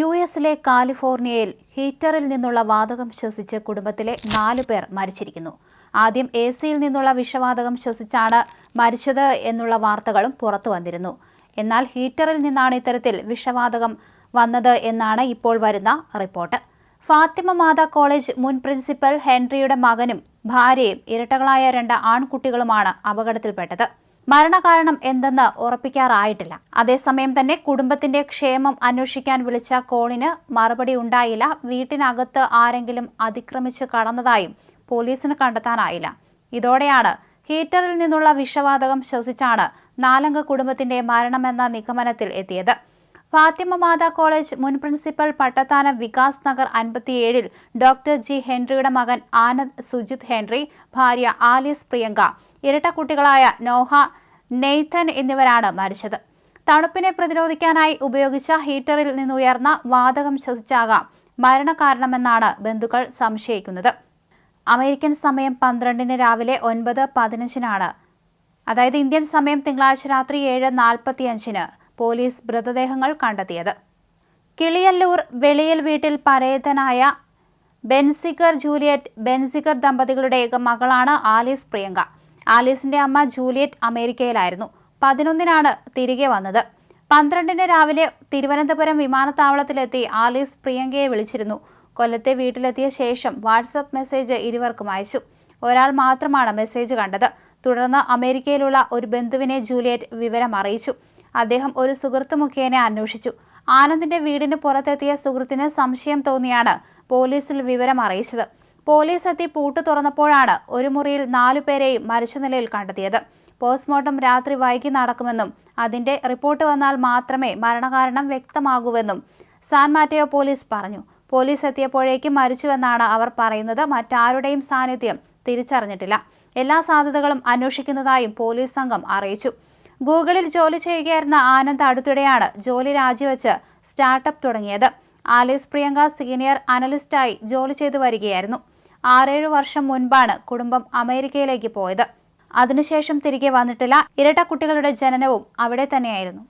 U എസിലെ കാലിഫോർണിയയിൽ ഹീറ്ററിൽ നിന്നുള്ള വാതകം ശ്വസിച്ച് കുടുംബത്തിലെ നാലു പേർ മരിച്ചിരിക്കുന്നു. ആദ്യം എ സിയിൽ നിന്നുള്ള വിഷവാതകം ശ്വസിച്ചാണ് മരിച്ചത് എന്നുള്ള വാർത്തകളും പുറത്തു വന്നിരുന്നു. എന്നാൽ ഹീറ്ററിൽ നിന്നാണ് ഇത്തരത്തിൽ വിഷവാതകം വന്നത് എന്നാണ് ഇപ്പോൾ വരുന്ന റിപ്പോർട്ട്. ഫാത്തിമ മാതാ കോളേജ് മുൻ പ്രിൻസിപ്പൽ ഹെൻറിയുടെ മകനും ഭാര്യയും ഇരട്ടകളായ രണ്ട് ആൺകുട്ടികളുമാണ് അപകടത്തിൽപ്പെട്ടത്. മരണകാരണം എന്തെന്ന് ഉറപ്പിക്കാറായിട്ടില്ല. അതേസമയം തന്നെ കുടുംബത്തിന്റെ ക്ഷേമം അന്വേഷിക്കാൻ വിളിച്ച കോളിന് മറുപടി ഉണ്ടായില്ല. വീട്ടിനകത്ത് ആരെങ്കിലും അതിക്രമിച്ച് കടന്നതായും പോലീസിന് കണ്ടെത്താനായില്ല. ഇതോടെയാണ് ഹീറ്ററിൽ നിന്നുള്ള വിഷവാതകം ശ്വസിച്ചാണ് നാലംഗ കുടുംബത്തിന്റെ മരണമെന്ന നിഗമനത്തിൽ എത്തിയത്. ഫാത്തിമ മാതാ കോളേജ് മുൻ പ്രിൻസിപ്പൽ പട്ടത്താനം വികാസ് നഗർ അൻപത്തിയേഴിൽ ഡോക്ടർ ജി ഹെൻറിയുടെ മകൻ ആനന്ദ് സുജിത് ഹെൻറി ഭാര്യ ആലിസ് പ്രിയങ്ക ഇരട്ട കുട്ടികളായ നോഹ നെയ്ത്തൻ എന്നിവരാണ് മരിച്ചത്. തണുപ്പിനെ പ്രതിരോധിക്കാനായി ഉപയോഗിച്ച ഹീറ്ററിൽ നിന്നുയർന്ന വാതകം ശ്വസിച്ചാകാം മരണകാരണമെന്നാണ് ബന്ധുക്കൾ സംശയിക്കുന്നത്. അമേരിക്കൻ സമയം പന്ത്രണ്ടിന് രാവിലെ ഒൻപത് പതിനഞ്ചിനാണ്. അതായത് ഇന്ത്യൻ സമയം തിങ്കളാഴ്ച രാത്രി ഏഴ് നാൽപ്പത്തിയഞ്ചിന്. പോലീസ് മൃതദേഹങ്ങൾ കണ്ടെത്തിയത്. കിളിയല്ലൂർ വെളിയൽ വീട്ടിൽ പരേതനായ ബെൻസിഗർ ജൂലിയറ്റ് ബെൻസിഗർ ദമ്പതികളുടെ ഏക മകളാണ് ആലീസ് പ്രിയങ്ക. ആലീസിന്റെ അമ്മ ജൂലിയറ്റ് അമേരിക്കയിലായിരുന്നു. പതിനൊന്നിനാണ് തിരികെ വന്നത്. പന്ത്രണ്ടിന് രാവിലെ തിരുവനന്തപുരം വിമാനത്താവളത്തിലെത്തി ആലീസ് പ്രിയങ്കയെ വിളിച്ചിരുന്നു. കൊല്ലത്തെ വീട്ടിലെത്തിയ ശേഷം വാട്സപ്പ് മെസ്സേജ് ഇരുവർക്കും അയച്ചു. ഒരാൾ മാത്രമാണ് മെസ്സേജ് കണ്ടത്. തുടർന്ന് അമേരിക്കയിലുള്ള ഒരു ബന്ധുവിനെ ജൂലിയറ്റ് വിവരം അറിയിച്ചു അദ്ദേഹം ഒരു സുഹൃത്ത് മുഖേന അന്വേഷിച്ചു. ആനന്ദിന്റെ വീടിന് പുറത്തെത്തിയ സുഹൃത്തിന് സംശയം തോന്നിയാണ് പോലീസിൽ വിവരം അറിയിച്ചത്. പോലീസ് എത്തി പൂട്ട് തുറന്നപ്പോഴാണ് ഒരു മുറിയിൽ നാലുപേരെയും മരിച്ച നിലയിൽ കണ്ടെത്തിയത്. പോസ്റ്റ്മോർട്ടം രാത്രി വൈകി നടക്കുമെന്നും അതിന്റെ റിപ്പോർട്ട് വന്നാൽ മാത്രമേ മരണകാരണം വ്യക്തമാകൂവെന്നും സാൻ മാറ്റയോ പോലീസ് പറഞ്ഞു. പോലീസ് എത്തിയപ്പോഴേക്കും മരിച്ചുവെന്നാണ് അവർ പറയുന്നത്. മറ്റാരുടെയും സാന്നിധ്യം തിരിച്ചറിഞ്ഞിട്ടില്ല. എല്ലാ സാധ്യതകളും അന്വേഷിക്കുന്നതായും പോലീസ് സംഘം അറിയിച്ചു. ഗൂഗിളിൽ ജോലി ചെയ്യുകയായിരുന്ന ആനന്ദ് അടുത്തിടെയാണ് ജോലി രാജിവെച്ച് സ്റ്റാർട്ടപ്പ് തുടങ്ങിയത്. ആലീസ് പ്രിയങ്ക സീനിയർ അനലിസ്റ്റായി ജോലി ചെയ്തു വരികയായിരുന്നു. ആറേഴ് വർഷം മുൻപാണ് കുടുംബം അമേരിക്കയിലേക്ക് പോയത്. അതിനുശേഷം തിരികെ വന്നിട്ടില്ല. ഇരട്ട കുട്ടികളുടെ ജനനവും അവിടെ തന്നെയായിരുന്നു.